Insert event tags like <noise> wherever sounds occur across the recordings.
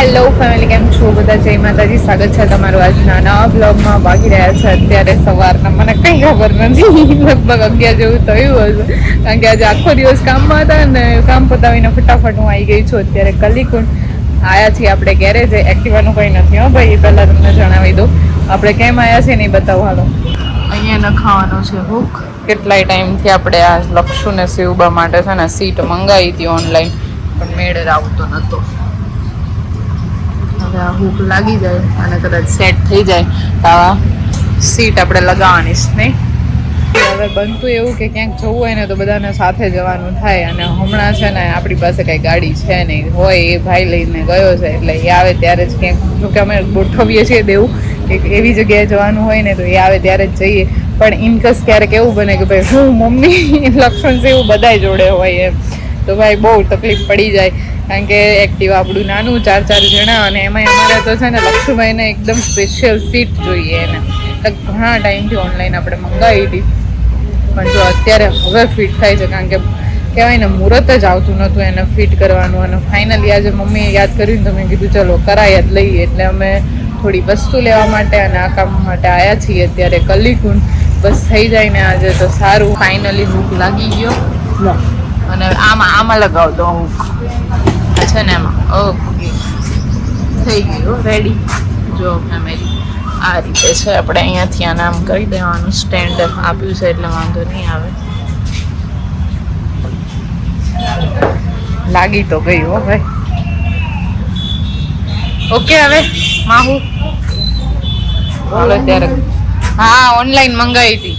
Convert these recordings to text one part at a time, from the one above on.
Hello family કેમ છો? બધા જય માતાજી. સ્વાગત છે તમારું આજના નવા બ્લોગમાં બાકી રહ્યા છે અત્યારે સવારના. મને કંઈ ખબર નથી. લગભગ અગિયાર જેવું થયું હશે. કારણ કે આજે આખો દિવસ કામમાં હતા ને કામ પતાવીને ફટાફટ હું આવી ગઈ છું અત્યારે કલીકુંડ. આયા છીએ આપણે ગેરેજ એક્ટિવાનું કંઈ નથી હો ભાઈ. એ પહેલાં તમને જણાવી દઉં. આપણે કેમ આવ્યા છીએ નહીં બતાવો હાલો. અહીંયા નખાવાનો છે હુક કેટલાય ટાઈમથી આપણે આ લક્ષુને સીવવા માટે છે ને સીટ મંગાવી હતી ઓનલાઈન પણ મેળ આવતો નહોતો. હૂક લાગી જાય અને કદાચ સેટ થઈ જાય. તો સીટ આપણે લગાવવાની જ નહીં હવે બનતું એવું કે ક્યાંક જવું હોય ને તો બધાને સાથે જવાનું થાય અને હમણાં છે ને આપણી પાસે કાંઈ ગાડી છે નહીં, હોય એ ભાઈ લઈને ગયો છે એટલે એ આવે ત્યારે જ ક્યાંક, જોકે અમે ગોઠવીએ છીએ દેવું કે એવી જગ્યાએ જવાનું હોય ને તો એ આવે ત્યારે જ જઈએ. પણ ઇનકસ ક્યારેક એવું બને કે ભાઈ હું, મમ્મી, લક્ષ્મણ જેવું બધાય જોડે હોય એમ. તો ભાઈ બહુ તકલીફ પડી જાય. કારણ કે એક્ટિવ આપણું નાનું ચાર ચાર જણા અને એમાં અમારે તો છે ને લક્ષ્મીભાઈને એકદમ સ્પેશિયલ સીટ જોઈએ એને. તો ઘણા ટાઈમથી ઓનલાઈન આપણે મંગાવી હતી. પણ જો અત્યારે હવે ફિટ થાય છે કારણ કે કહેવાય ને મુહૂર્ત જ આવતું નહોતું એને ફિટ કરવાનું. અને ફાઇનલી આજે મમ્મીએ યાદ કર્યું તો મેં કીધું ચલો કરાય જ લઈએ. એટલે અમે થોડી વસ્તુ લેવા માટે અને આ કામ માટે આવ્યા છીએ અત્યારે કલીકુંડ. બસ થઈ જાય ને આજે તો સારું. ફાઇનલી હૂક લાગી ગયો. અને આમાં આમાં લગાવ દો હૂક આ છે ને એમાં? ઓકે થઈ ગયું રેડી જો ફેમિલી આ રીતે છે. આપણે અહીંયાથી આ આમ કરી દેવાનું. સ્ટેન્ડ આપ્યું છે એટલે વાંધો નહીં આવે. લાગી તો ગઈ હો ભાઈ. ઓકે હવે? માહુ? બોલો ત્યારે. હા ઓનલાઈન મંગાવી હતી.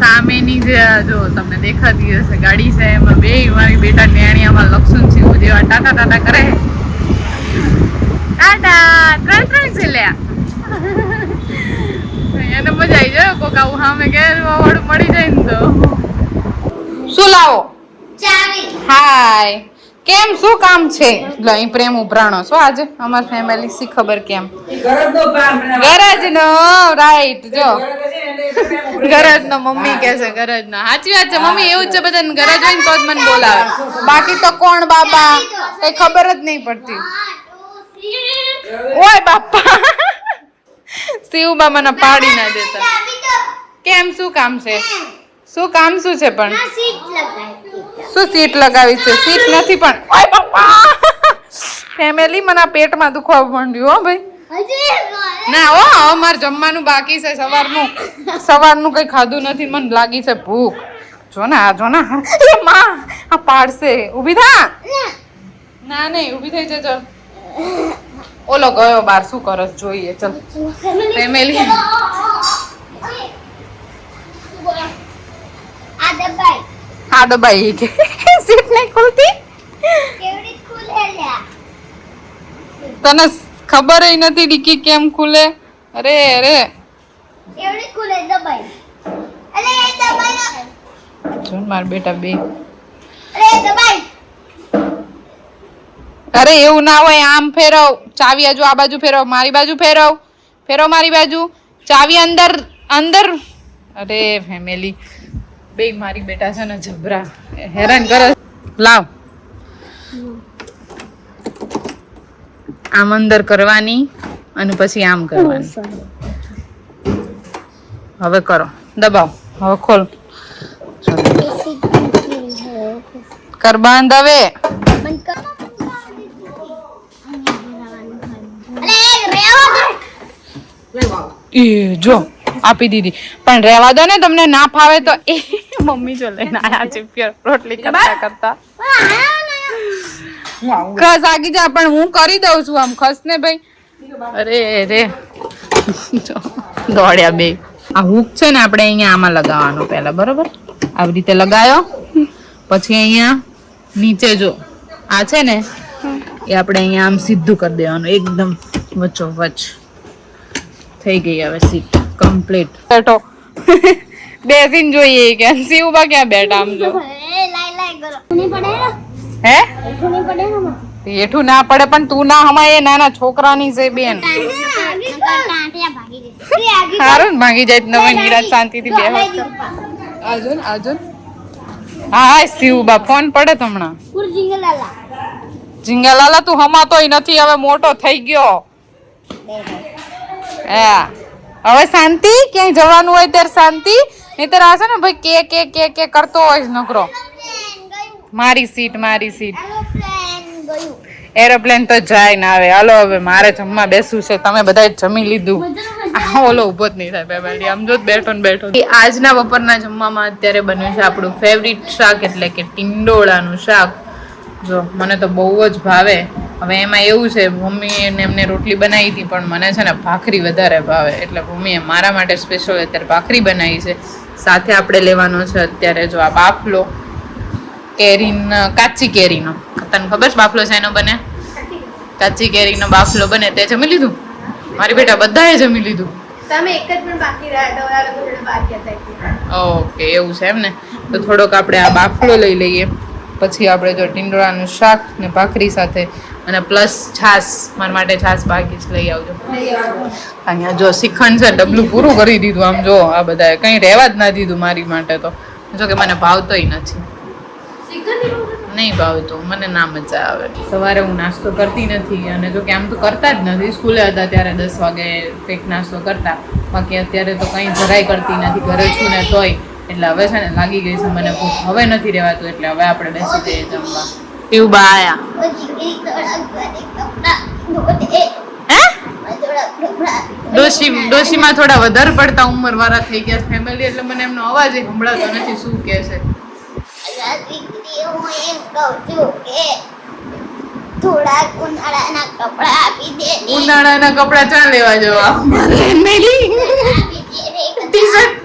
સામેની જે જો તમને દેખાતી હશે ગાડી છે એમાં બે મારી બેટા નેણિયામાં લક્ષણ છે જેવા ટાટા ટાટા કરે. ટાટા ત્રણ ત્રણ છે લ્યા. એને મજા આવી જાય કોક આવું સામે કે વાળું મળી જાય ને તો. શું લાવો? હાય કેમ શું કામ છે? લો અહીં પ્રેમ ઉભરાણો છો આજે? અમાર ફેમિલી સી ખબર કેમ? ગરજ નો રાઈટ જો. ગરજ નો મમ્મી કે છે ગરજનો. સાચી વાત છે મમ્મી એવું છે બધાને ગરજ હોય ને તો જ મને બોલાવે. બાકી તો કોણ બાપા? એ ખબર જ નહીં પડતી. ઓય બાપા. શિવ મને પાડી ના દેતા. કેમ શું કામ છે? શું કામ શું છે પણ? શું સીટ લગાવી છે? સીટ નથી પણ ઓય બાપા. ફેમિલી મને પેટમાં દુખવા માંડ્યું હો ભાઈ. ના હો અમારે જમવાનું બાકી છે સવારનું. સવારનું કઈ ખાધું નથી મને લાગી છે ભૂખ. જો ને આ જો ને માં આ પાડશે. ઊભી થા. ના નહીં ઊભી થઈ જજો. ઓલો ગયો બાર શું કરસ જોઈએ ચલ. ફેમિલી હા દબાઈ. કે સીટ નહીં ખુલતી? તને ખબર નથી ડીકી કેમ ખુલે? અરે અરે. જો જોન માર બેટા બે. અરે એવું ના હોય આમ ફેરવ. ચાવી હજુ આ બાજુ ફેરવ મારી બાજુ ફેરવ. ફેરવ મારી બાજુ. ચાવી અંદર અંદર. અરે ફેમિલી. બે મારી બેટા છે ને જબરા. હેરાન કરે. લાવ. આમ અંદર કરવાની અને પછી આમ કરવાની. હવે કરો. દબાવ. હવે ખોલ. કર બંધ હવે. જો આપી દીધી. પણ રહેવા દો ને તમને ના ફાવે તો એ મમ્મી જો લઈને આયા છે રોટલી કરતા કરતા ખસ આગી જા પણ હું કરી દઉં છું આમ ખસ ને ભાઈ. અરે રે દોડ્યા બે. આ હુક છે ને આપણે અહીંયા આમાં લગાવવાનો પહેલા બરોબર? આવી રીતે લગાયો. પછી અહીંયા નીચે જો. આ છે ને એ આપણે અહીંયા આમ સીધું કરી દેવાનું એકદમ વચ્ચો વચ થઈ ગઈ હવે સીટ કમ્પ્લીટ. બેઠો. <laughs> બેસીને જોઈએ કે શિવબા ક્યાં બેઠા આમ જો. હે? એઠું ના પડે પણ તું ના હમાય એ નાના છોકરાની છે બેન. સારું માંગી ભાગી જાય નવે નિરાશ શાંતિથી બે અર્જુન અર્જુન હા હા શિવબા ફોન પડે તો હમણાં. ઝીંગાલાલા તું હમાતોય નથી હવે મોટો થઈ ગયો. હા. હવે શાંતિ? ક્યાંય જવાનું હોય ત્યારે શાંતિ? નહીતર આ છે ને ભાઈ કે કે કે કે કરતો હોય નકરો. મારી સીટ મારી સીટ. એરોપ્લેન તો જાય ના આવે. હાલો હવે મારે જમવા બેસવું છે. તમે બધા જમી લીધું. ઓલો ઊભો જ નહીં થાય ફેમિલી આમ જો બેઠો ને બેઠો. આજના બપોરના જમવામાં અત્યારે બન્યું છે આપણું ફેવરિટ શાક એટલે કે ટિંડોળાનું શાક. જો મને તો બહુ જ ભાવે. હવે એમાં એવું છે મમ્મીએ એમને રોટલી બનાવી હતી પણ મને છે ને ભાખરી વધારે ભાવે. એટલે મમ્મીએ મારા માટે સ્પેશિયલ અત્યારે ભાખરી બનાવી છે. સાથે આપણે લેવાનો છે અત્યારે જો આ બાફલો. કેરીનો કાચી કેરીનો. તને ખબર છે બાફલો એનો બને? કાચી કેરીનો બાફલો બને તે જમી લીધું? મારી બેટા બધાએ જમી લીધું. તમે એક જ પણ બાકી રહ્યા. ઓકે એવું છે એમ ને? તો થોડોક આપણે આ બાફલો લઈ લઈએ. પછી આપણે જો ટીંડોળાનું શાક ને ભાખરી સાથે અને પ્લસ છાશ મારા માટે છાશ બાકી જ લઈ આવજો. અહીંયા જો શ્રીખંડ છે ડબલું પૂરું કરી દીધું આમ જો આ બધાએ. કંઈ રહેવા જ ના દીધું મારી માટે તો. જો કે મને ભાવતોય નથી. નહીં ભાવતું? મને ના મજા આવે. સવારે હું નાસ્તો કરતી નથી અને જો કે આમ તો કરતા જ નથી. સ્કૂલે હતા ત્યારે દસ વાગે કંઈક નાસ્તો કરતા. બાકી અત્યારે તો કંઈ જરાય કરતી નથી. ઘરે છું ને તોય. એટલે હવે છે ને લાગી ગઈ છે મને ભૂખ. હવે નથી રહેવાતું એટલે હવે આપણે બેસી જઈએ જમવા. એવું બા આયા? હે? ડોશી ડોશીમાં થોડા વધારે પડતા ઉંમર વાળા થઈ ગયા ફેમિલી એટલે મને એમનો અવાજ સંભળાતો નથી. શું કહે છે? થોડાક ઉનાળાના કપડા આપી દે ઉનાળાના કપડા ચા લેવા જવા મેલી.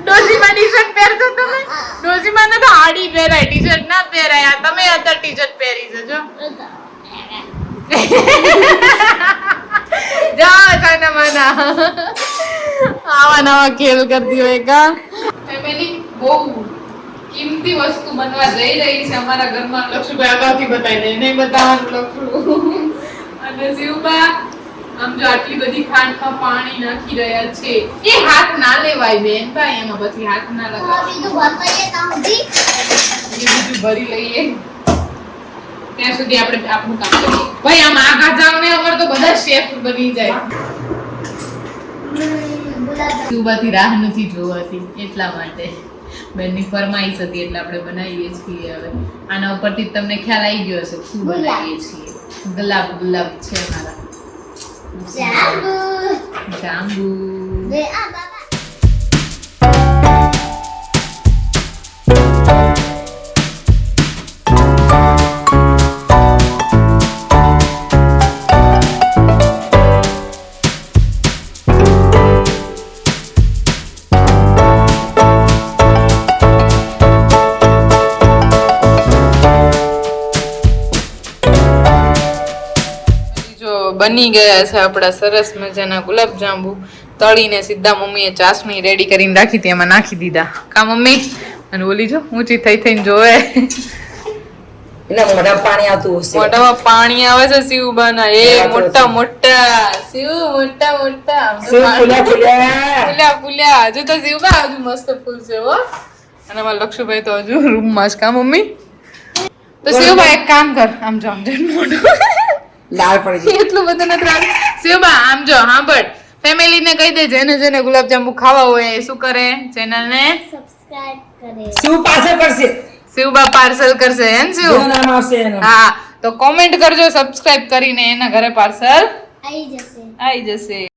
ડોશીમાં ટી-શર્ટ પહેરશો તમે? ડોશીમાં તો આડી પહેરાય ટી-શર્ટ ના પહેરાય. તમે અત્યારે ટી-શર્ટ પહેરી જજો જો. જા સાના માના. આવા નવા ખેલ કરતી હોય કા? ફેમિલી બહુ કિંમતી વસ્તુ બનવા જઈ રહી છે અમારા ઘરમાં. લક્ષ્મીભાઈ અગાઉથી બતાવી દે. નહીં બતાવવાનું લખડું અને શિવબા આમ જો આટલી બધી ખાંડમાં પાણી નાખી રહ્યા છે. એ હાથ ના લેવાય બેન ભાઈ એમાં પછી હાથ ના લગાવાય બીજું ભરી લઈએ. ત્યાં સુધી આપણે આપણું કામ કરીએ. ભાઈ આમ આ જાવ ને અમારે તો બધા શેફ બની જાય. સુબાથી રાહ નથી જોવાતી એટલા માટે. બેનની ફરમાઈશ હતી એટલે આપણે બનાવીએ છીએ હવે. આના ઉપરથી તમને ખ્યાલ આવી ગયો હશે શું બનાવીએ છીએ. ગુલાબ ગુલાબ છે મારા જાંબુ. જાંબુ. બની ગયા છે આપણા સરસ મજાના ગુલાબ જાંબુ તળીને સીધા મમ્મીએ ચાસણી રેડી કરીને રાખી હતી એમાં નાખી દીધા. કા મમ્મી? અને ઓલી જો ઊંચી થઈ થઈને જોવે. એના પાણી આવતું હશે. મોઢામાં પાણી આવે છે શિવબાના. એ મોટા મોટા. શિવ મોટા મોટા. ફૂલ્યા ફૂલ્યા ફૂલ્યા ફૂલ્યા હજુ તો શિવબા હજુ મસ્ત ફૂલ છે હો. અને લક્ષુભાઈ તો હજુ રૂમમાં જ. કા મમ્મી? તો શિવબા એક કામ કર. આમ જો આમ મોઢું. લાલ પડી જાય. એટલું બધું નથી રાખ શિવબા આમ જો સાંભળ ફેમિલી ને કહી દે જેને જેને ગુલાબજાંબુ ખાવા હોય એ શું કરે? ચેનલ ને સબસ્ક્રાઇબ કરે. શું પાસે કરશે. શિવબા પાર્સલ કરશે હે ને શિવ? નામ આવશે હા તો કોમેન્ટ કરજો સબસ્ક્રાઇબ કરીને એના ઘરે પાર્સલ આવી જશે. આવી જશે.